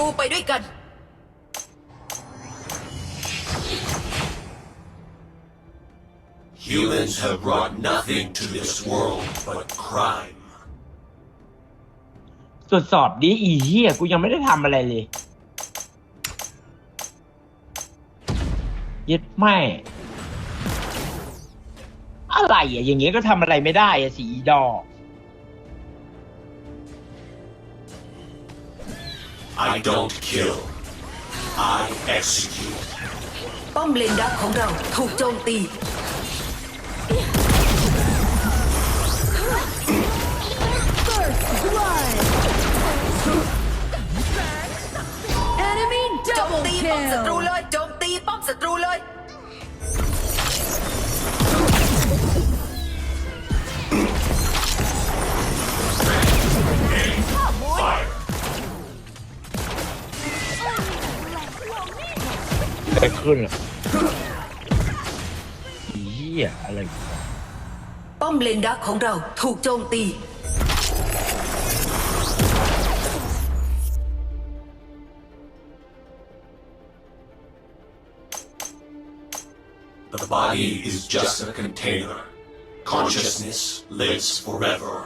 รูไปด้วยกัน Humans have brought nothing to this world but crime. ตรวจสอบดิอีเหี้ยกูยังไม่ได้ทำอะไรเลยยึดไม่ อะไรอะ อย่างเงี้ยก็ทำอะไรไม่ได้อะสีดอก I don't kill. I execute. ป้อมเลนดักของเราถูกโจมตี Enemy โจม double ตีป้อมศัตรู kill. เลยโจมตีป้อมศัตรูเลย อะไรขึ้นอ่ะอีเหี้ยอะไร ป้อมเลนดักของเราถูกโจมตี The body is just a container. Consciousness lives forever.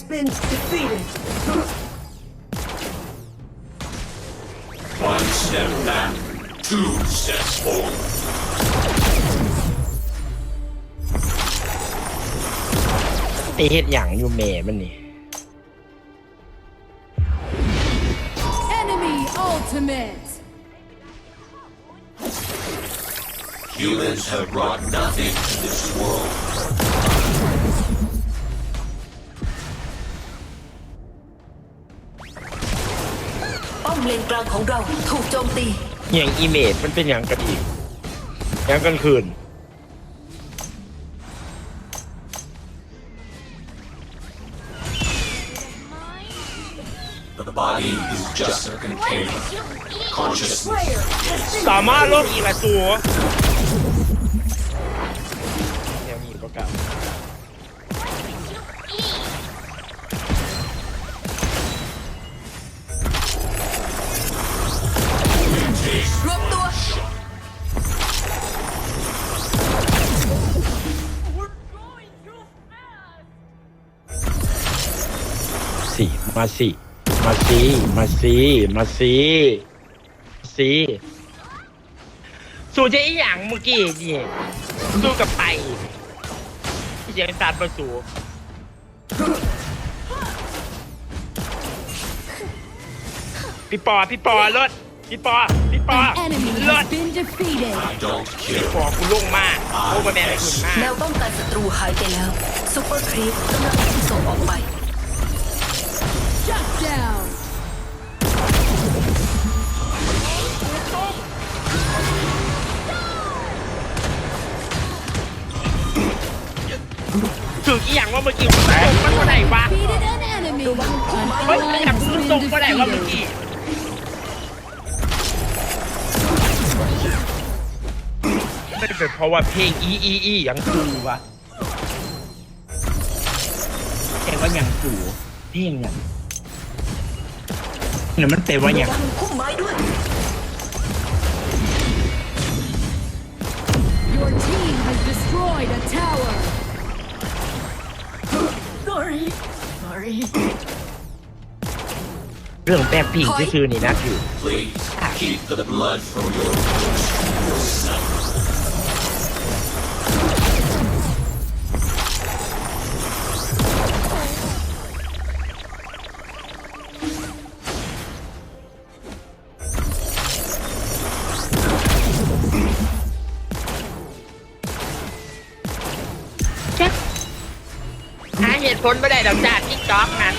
has been defeated. One step back, two steps forward. ไอเฮ็ดหยังอยู่เมมันนี่ Enemy ultimate. Humans have brought nothing to this world. ป้อมเลนกลางของเราถูกโจมตีอย่างอีเมจมันเป็นอย่างกันอีกอย่างกันคืน The body is just a container. Consciousness Slayer has been สามารถโลกอีกละตัวยังมีก็เก่าร มาสิ มาสิ มาสิ มาสิสิสู้จะอีหยังเมื่อกี้นี่สู้กับไปที่ยังตัดมาสู้พี่ปอพี่ปอรถพี่ปอพี่ปอ An enemy รถ has been defeated. I don't พี่ kill. ปอกูลงมากโอ้มาแม่หุ่นมาก แนวป้องกันศัตรูหายไปแล้วซูเปอร์ครีปกำลังถูกส่งออกไป เมื่อกี้มันตกมันก็ไหนวะ Defeated an enemy. An เฮ้ย ally อยาก has รู้ been ก็ไหนว่าเมื่อ defeated. กี้ ไม่ได้เป็นเพราะว่าเพลงอีอีอีอยังคือวะเพลงว่ายังคือเพลงยังเนี่ยมันเป็นว่ายังระวังพุ่มไม้ด้วย รื่องแป๊บผิงที่ชื่อนี่นะคือหาเหตุผลไม่ได้ดอกจ้าที่จ๊อกนั้น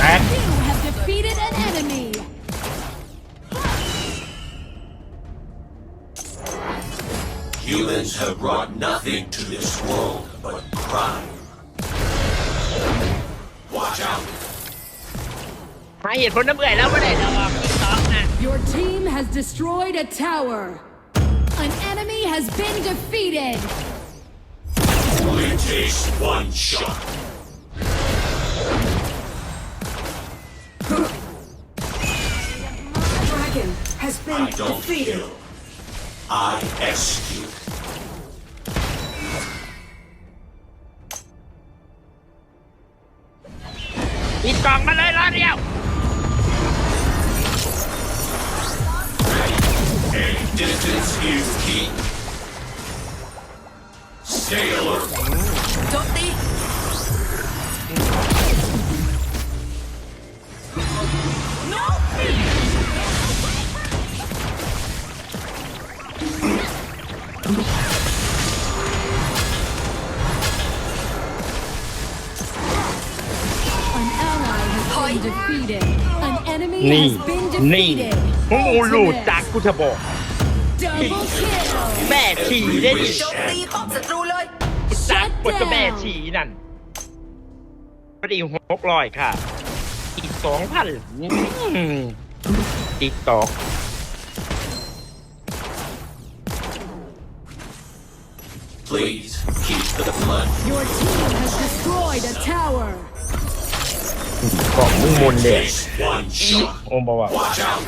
แตก You have defeated an enemy. Humans have brought nothing to this world but crime. Watch out. หาเหตุผลน้ำเอื่อยแล้วไม่ได้ดอกติ๊กต็อกนะ Your team has destroyed a tower. An enemy has been defeated. It takes one shot. Don't kill. I execute. นี่ has been นี่ defeated. มึงอูรูดจาก Ultimate. กูจะบอก Double kill. แม่ฉี่ได้ดิโจมตีป้อมศัตรูเลยจากกดจะแม่ฉี่นั่นพอดีหกร้อยค่ะ อีกสองพันติ๊กต็อก Please keep the blood. Your team has destroyed a tower. เกาะมึงมนเด็ก Takes one shot. โอมบอกว่า Watch out.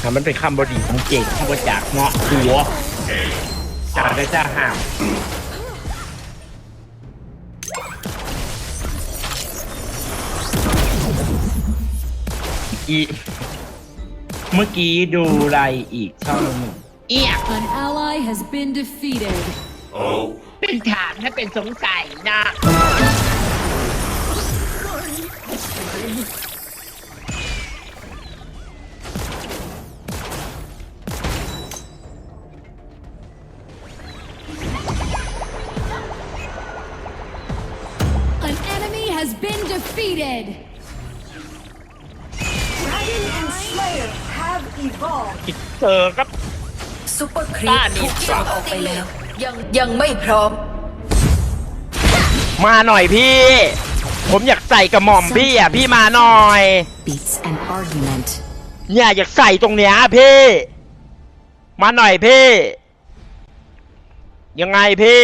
ถ้ามันเป็นคำบดีของเก่งที่มาจากเงาะหัวจากได้จ้าห้ามอีเมื่อกี้ดูไรอีกช่องหนึ่งเอีย An ally has been defeated. Oh, เป็นถามถ้าเป็นสงสัยนะ been defeated. Dragon and Slayer have evolved. คิดเจอครับ ซูเปอร์ครีปบ้านนี่ ถูกยิงออกไปแล้ว ยังยังไม่พร้อม มาหน่อยพี่ ผมอยากใส่กระหม่อมพี่อะพี่มาหน่อย beats an argument เนี่ยอยากใส่ตรงเนี้ยพี่ มาหน่อยพี่ ยังไงพี่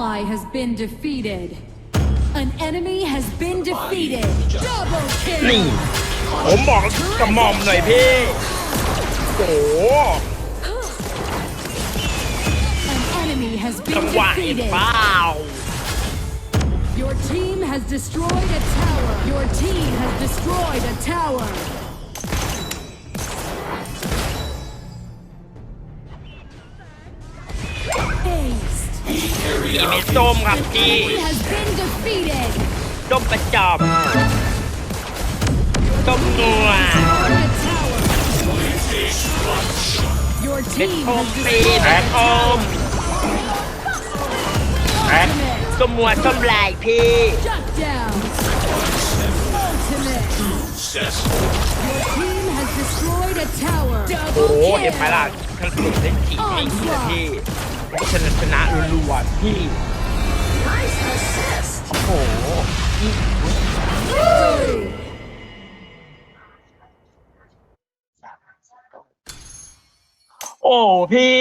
ally has been defeated. An enemy has been defeated. Double นี่ kill. ผมบอกกระหม่อมหน่อยพี่ โอ้โห An enemy has จั been งหวะเห็น defeated. เปล่า Your team has destroyed a tower. Your team has destroyed a tower. พี่ไม่ส้มครับพี่ Enemy has been defeated. ส้มประจอมส้มนัว Destroyed a tower. Your เป็น team โอม has ปีแบ็คโอมแบ็ค ultimate. ส้มมัวส้มลายพี่ Shut down. Ultimate. successful. Your team has destroyed a tower. โอ้โห Double เอ็มไปละ kill. ถ้าสุดเล่นทีไม่เชื่อพี่ผมก็ ชนะชนะรัวๆพี่โอ้โหโอ้พี่